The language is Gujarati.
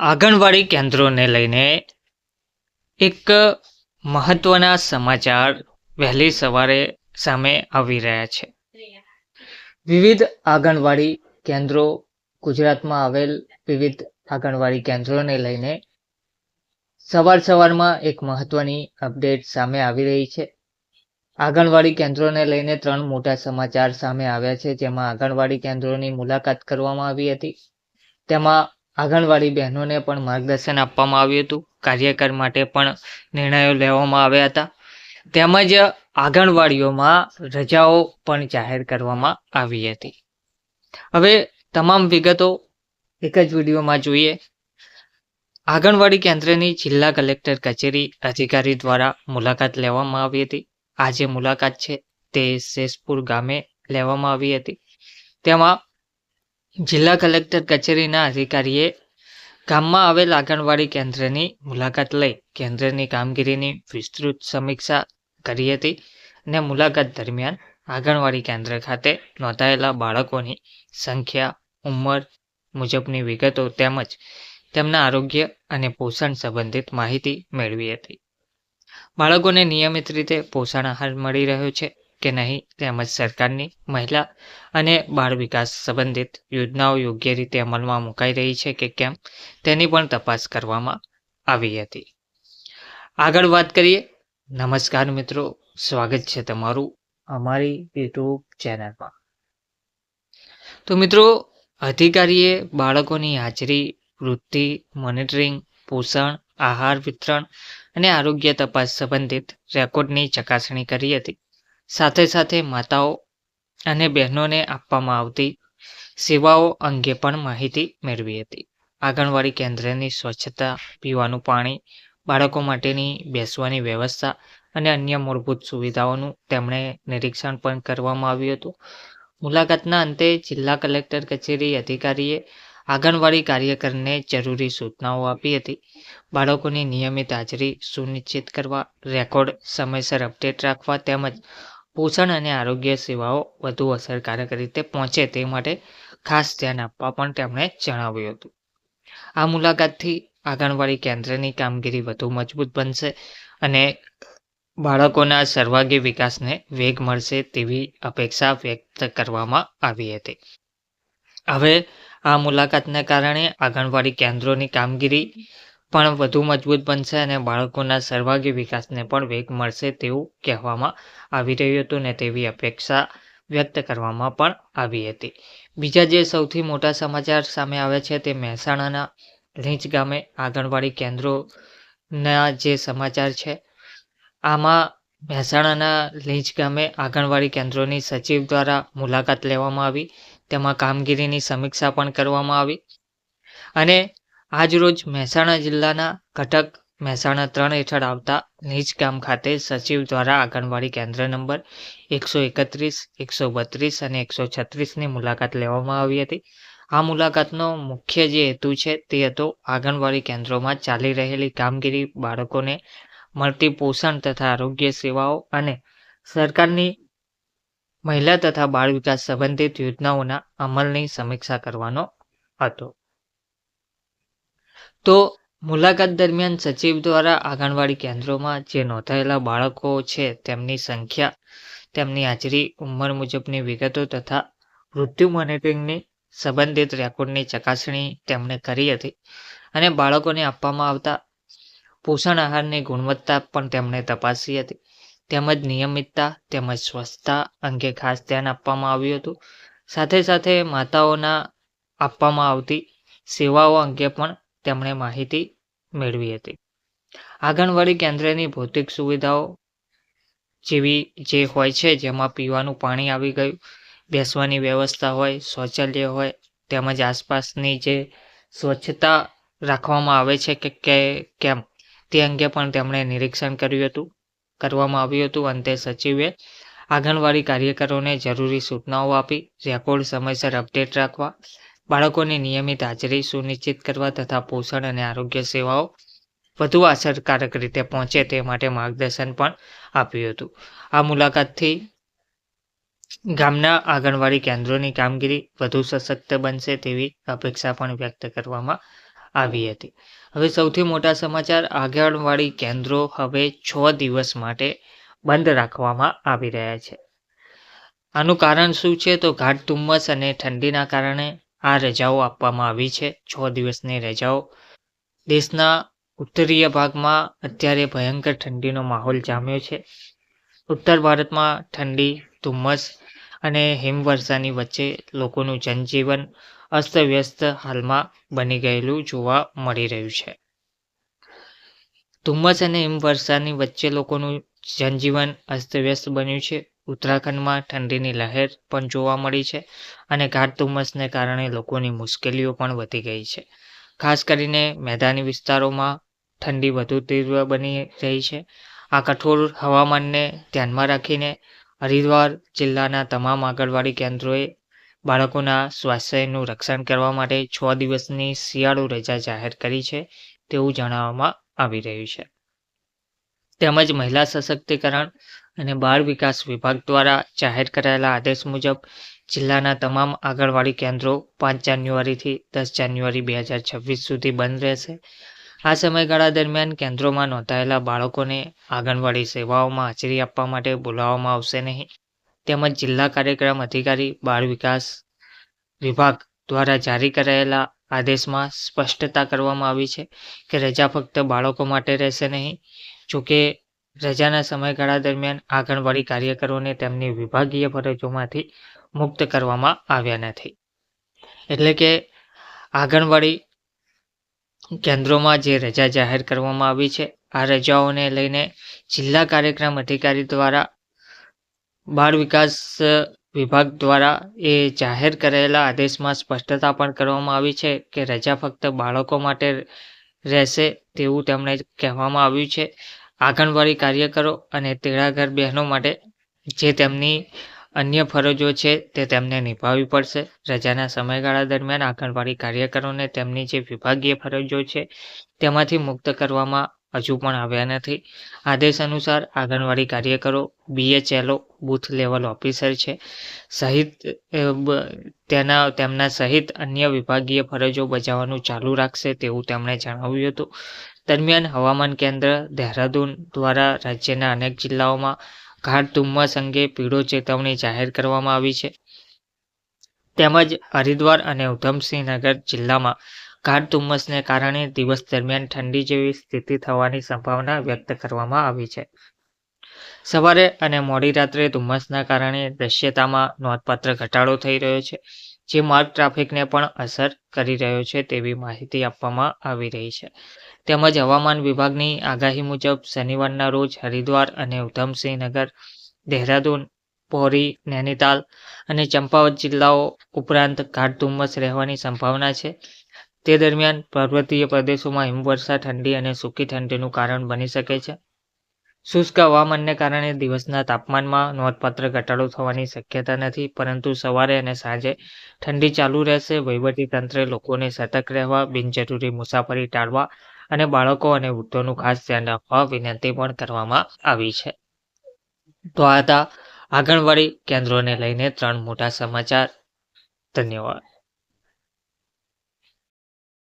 આંગણવાડી કેન્દ્રોને લઈને એક મહત્વના સમાચાર વહેલી સવારે સામે આવી રહ્યા છે. વિવિધ આંગણવાડી કેન્દ્રો, ગુજરાતમાં આવેલ વિવિધ આંગણવાડી કેન્દ્રોને લઈને સવાર સવારમાં એક મહત્વની અપડેટ સામે આવી રહી છે. આંગણવાડી કેન્દ્રોને લઈને ત્રણ મોટા સમાચાર સામે આવ્યા છે. જેમાં આંગણવાડી કેન્દ્રોની મુલાકાત કરવામાં આવી હતી. તેમાં આંગણવાડી બહેનોને પણ માર્ગદર્શન આપવામાં આવ્યું હતું. કાર્યકર માટે પણ નિર્ણયો લેવામાં આવ્યા હતા. તેમજ આંગણવાડીઓમાં રજાઓ પણ જાહેર કરવામાં આવી હતી. હવે તમામ વિગતો એક જ વિડીયોમાં જોઈએ. આંગણવાડી કેન્દ્રની જિલ્લા કલેક્ટર કચેરી અધિકારી દ્વારા મુલાકાત લેવામાં આવી હતી. આ જે મુલાકાત છે તે શેષપુર ગામે લેવામાં આવી હતી. તેમાં જિલ્લા કલેક્ટર કચેરીના અધિકારીએ ગામમાં આવેલ આંગણવાડી કેન્દ્રની મુલાકાત લઈ કેન્દ્રની કામગીરીની વિસ્તૃત સમીક્ષા કરી હતી અને મુલાકાત દરમિયાન આંગણવાડી કેન્દ્ર ખાતે નોંધાયેલા બાળકોની સંખ્યા, ઉંમર મુજબની વિગતો તેમજ તેમના આરોગ્ય અને પોષણ સંબંધિત માહિતી મેળવી હતી. બાળકોને નિયમિત રીતે પોષણ આહાર મળી રહ્યો છે. કે નહીં તેમજ સરકારની મહિલા અને બાળ વિકાસ સંબંધિત યોજનાઓ યોગ્ય રીતે અમલમાં મુકાઈ રહી છે કે કેમ તેની પણ તપાસ કરવામાં આવી હતી. આગળ વાત કરીએ. નમસ્કાર મિત્રો. સ્વાગત છે તમારું અમારી યુટ્યુબ ચેનલમાં. તો મિત્રો, અધિકારીએ બાળકોની હાજરી, વૃત્તિ, મોનિટરિંગ, પોષણ, આહાર વિતરણ અને આરોગ્ય તપાસ સંબંધિત રેકોર્ડની ચકાસણી કરી હતી. સાથે સાથે માતાઓ અને બહેનોને આપવામાં આવતી સેવાઓ અંગે પણ માહિતી મેળવી હતી. આંગણવાડી કેન્દ્રની સ્વચ્છતા, પીવાનું પાણી, બાળકો માટેની બેસવાની વ્યવસ્થા અને અન્ય મૂળભૂત સુવિધાઓનું તેમણે નિરીક્ષણ પણ કરવામાં આવ્યું હતું. મુલાકાતના અંતે જિલ્લા કલેક્ટર કચેરી અધિકારીએ આંગણવાડી કાર્યકરને જરૂરી સૂચનાઓ આપી હતી. બાળકોની નિયમિત હાજરી સુનિશ્ચિત કરવા, રેકોર્ડ સમયસર અપડેટ રાખવા તેમજ પોષણ અને આરોગ્ય સેવાઓ વધુ અસરકારક રીતે પહોંચે તે માટે ખાસ ધ્યાન આપવા પણ તેમણે જણાવ્યું હતું. આ મુલાકાતથી આંગણવાડી કેન્દ્રની કામગીરી વધુ મજબૂત બનશે અને બાળકોના સર્વાંગી વિકાસને વેગ મળશે તેવી અપેક્ષા વ્યક્ત કરવામાં આવી હતી. હવે આ મુલાકાતને કારણે આંગણવાડી કેન્દ્રોની કામગીરી પણ વધુ મજબૂત બનશે અને બાળકોના સર્વાંગી વિકાસને પણ વેગ મળશે તેવું કહેવામાં આવી રહ્યું હતું ને તેવી અપેક્ષા વ્યક્ત કરવામાં પણ આવી હતી. બીજા જે સૌથી મોટા સમાચાર સામે આવ્યા છે તે મહેસાણાના લીંચ ગામે આંગણવાડી કેન્દ્રોના જે સમાચાર છે, આમાં મહેસાણાના લીંચ ગામે આંગણવાડી કેન્દ્રોની સચિવ દ્વારા મુલાકાત લેવામાં આવી. તેમાં કામગીરીની સમીક્ષા પણ કરવામાં આવી. અને આજરોજ મહેસાણા જિલ્લાના ઘટક મહેસાણા ત્રણ હેઠળ આવતા નીચ ગામ ખાતે સચિવ દ્વારા આંગણવાડી કેન્દ્ર નંબર એકસો એકત્રીસ, એકસો બત્રીસ અને એકસો છત્રીસની મુલાકાત લેવામાં આવી હતી. આ મુલાકાતનો મુખ્ય જે હેતુ છે તે હતો આંગણવાડી કેન્દ્રોમાં ચાલી રહેલી કામગીરી બાળકોને મળતી પોષણ તથા આરોગ્ય સેવાઓ અને સરકારની મહિલા તથા બાળ વિકાસ સંબંધિત યોજનાઓના અમલની સમીક્ષા કરવાનો હતો. તો મુલાકાત દરમિયાન સચિવ દ્વારા આંગણવાડી કેન્દ્રોમાં જે નોંધાયેલા બાળકો છે, તેમની સંખ્યા, તેમની હાજરી, ઉંમર મુજબની વિગતો તથા મૃત્યુ મોનિટરિંગની સંબંધિત રેકોર્ડની ચકાસણી તેમણે કરી હતી અને બાળકોને આપવામાં આવતા પોષણ આહારની ગુણવત્તા પણ તેમણે તપાસી હતી. તેમજ નિયમિતતા, તેમજ સ્વચ્છતા અંગે ખાસ ધ્યાન આપવામાં આવ્યું હતું. સાથે સાથે માતાઓના આપવામાં આવતી સેવાઓ અંગે પણ તેમણે માહિતી મેળવી હતી. આંગણવાડી કેન્દ્રની ભૌતિક સુવિધાઓ જેવી જે હોય છે, જેમાં પીવાનું પાણી આવી ગયું, બેસવાની વ્યવસ્થા હોય, શૌચાલય હોય, તેમજ આસપાસની જે સ્વચ્છતા રાખવામાં આવે છે કે કે કેમ, તે અંગે પણ તેમણે નિરીક્ષણ કર્યું હતું, કરવામાં આવ્યું હતું. અંતે સચિવે આંગણવાડી કાર્યકરોને જરૂરી સૂચનાઓ આપી, રેકોર્ડ સમયસર અપડેટ રાખવા બાળકોની નિયમિત હાજરી સુનિશ્ચિત કરવા તથા પોષણ અને આરોગ્ય સેવાઓ વધુ અસરકારક રીતે પહોંચે તે માટે માર્ગદર્શન પણ આપ્યું હતું. આ મુલાકાતથી ગામના આંગણવાડી કેન્દ્રોની કામગીરી વધુ સશક્ત બનશે તેવી અપેક્ષા પણ વ્યક્ત કરવામાં આવી હતી. હવે સૌથી મોટા સમાચાર આંગણવાડી કેન્દ્રો હવે છ દિવસ માટે બંધ રાખવામાં આવી રહ્યા છે. આનું કારણ શું છે? તો ઘાટ ધુમ્મસ અને ઠંડીના કારણે આ રજાઓ આપવામાં આવી છે. છ દિવસની રજાઓ. દેશના ઉત્તરીય ભાગમાં અત્યારે ભયંકર ઠંડીનો માહોલ જામ્યો છે. ઉત્તર ભારતમાં ઠંડી, ધુમ્મસ અને હિમવર્ષાની વચ્ચે લોકોનું જનજીવન અસ્તવ્યસ્ત હાલમાં બની ગયેલું જોવા મળી રહ્યું છે. ધુમ્મસ અને હિમવર્ષાની વચ્ચે લોકોનું જનજીવન અસ્તવ્યસ્ત બન્યું છે. ઉત્તરાખંડમાં ઠંડીની લહેર પણ જોવા મળી છે અને ગાઢ ધુમ્મસને કારણે લોકોની મુશ્કેલીઓ પણ વધી ગઈ છે. ખાસ કરીને મેદાની વિસ્તારોમાં ઠંડી વધુ તીવ્ર બની રહી છે. આ કઠોર હવામાનને ધ્યાનમાં રાખીને હરિદ્વાર જિલ્લાના તમામ આંગણવાડી કેન્દ્રોએ બાળકોના સ્વાસ્થ્યનું રક્ષણ કરવા માટે છ દિવસની શિયાળુ રજા જાહેર કરી છે તેવું જણાવવામાં આવી રહ્યું છે. તેમજ મહિલા સશક્તિકરણ અને બાળ વિકાસ વિભાગ દ્વારા જાહેર કરાયેલા આદેશ મુજબ જિલ્લાના તમામ આંગણવાડી કેન્દ્રો પાંચ જાન્યુઆરીથી દસ જાન્યુઆરી બે હજાર છવ્વીસ સુધી બંધ રહેશે. આ સમયગાળા દરમિયાન કેન્દ્રોમાં નોંધાયેલા બાળકોને આંગણવાડી સેવાઓમાં હાજરી આપવા માટે બોલાવવામાં આવશે નહીં. તેમજ જિલ્લા કાર્યક્રમ અધિકારી, બાળ વિકાસ વિભાગ દ્વારા જારી કરાયેલા આદેશમાં સ્પષ્ટતા કરવામાં આવી છે કે રજા ફક્ત બાળકો માટે રહેશે નહીં, જોકે રજાના સમયગાળા દરમિયાન આંગણવાડી કાર્યકરોને તેમની વિભાગીય ફરજોમાંથી મુક્ત કરવામાં આવ્યા નથી. એટલે કે આંગણવાડી કેન્દ્રોમાં જે રજા જાહેર કરવામાં આવી છે, આ રજાઓને લઈને જિલ્લા કાર્યક્રમ અધિકારી દ્વારા, બાળ વિકાસ વિભાગ દ્વારા એ જાહેર કરેલા આદેશમાં સ્પષ્ટતા પણ કરવામાં આવી છે કે રજા ફક્ત બાળકો માટે રહેશે તેવું તેમણે કહેવામાં આવ્યું છે. આંગણવાડી કાર્યકરો અને તેડાગર બહેનો માટે જે તેમની અન્ય ફરજો છે તે તેમને નિભાવવી પડશે. રજાના સમયગાળા દરમિયાન આંગણવાડી કાર્યકરોને તેમની જે વિભાગીય ફરજો છે તેમાંથી મુક્ત કરવામાં હજુ પણ આવ્યા નથી. આદેશ અનુસાર આંગણવાડી કાર્યકરો બીએચએલઓ બૂથ લેવલ ઓફિસર છે સહિત તેના, તેમના સહિત અન્ય વિભાગીય ફરજો બજાવવાનું ચાલુ રાખશે તેવું તેમણે જણાવ્યું હતું. દરમિયાન હવામાન કેન્દ્ર દહેરાદૂન દ્વારા રાજ્યના અનેક જિલ્લાઓમાં ઘાટ ધુમ્મસ અંગે પીળો ચેતવણી જાહેર કરવામાં આવી છે. તેમજ હરિદ્વાર અને ઉધમસિંહનગર જિલ્લામાં ઘાટ ધુમ્મસને કારણે દિવસ દરમિયાન ઠંડી જેવી સ્થિતિ થવાની સંભાવના વ્યક્ત કરવામાં આવી છે. સવારે અને મોડી રાત્રે ધુમ્મસના કારણે દૃશ્યતામાં નોંધપાત્ર ઘટાડો થઈ રહ્યો છે. જે માર્ગ ટ્રાફિકને પણ અસર કરી રહ્યો છે તેવી માહિતી આપવામાં આવી રહી છે. તેમજ હવામાન વિભાગની આગાહી મુજબ શનિવારના રોજ હરિદ્વાર અને ઉધમસિંહનગર, દહેરાદૂન, પૌરી, નૈનીતાલ અને ચંપાવત જિલ્લાઓ ઉપરાંત ઘાટ ધુમ્મસ રહેવાની સંભાવના છે. તે દરમિયાન પર્વતીય પ્રદેશોમાં હિમવર્ષા ઠંડી અને સૂકી ઠંડીનું કારણ બની શકે છે. શુષ્ક હવામાનને કારણે દિવસના તાપમાનમાં નોંધપાત્ર ઘટાડો થવાની શક્યતા નથી, પરંતુ સવારે અને સાંજે ઠંડી ચાલુ રહેશે. વહીવટીતંત્રે લોકોને સતર્ક રહેવા, બિનજરૂરી મુસાફરી ટાળવા અને બાળકો અને વૃદ્ધોનું ખાસ ધ્યાન રાખવા વિનંતી પણ કરવામાં આવી છે. તો આ હતા આંગણવાડી કેન્દ્રોને લઈને ત્રણ મોટા સમાચાર. ધન્યવાદ.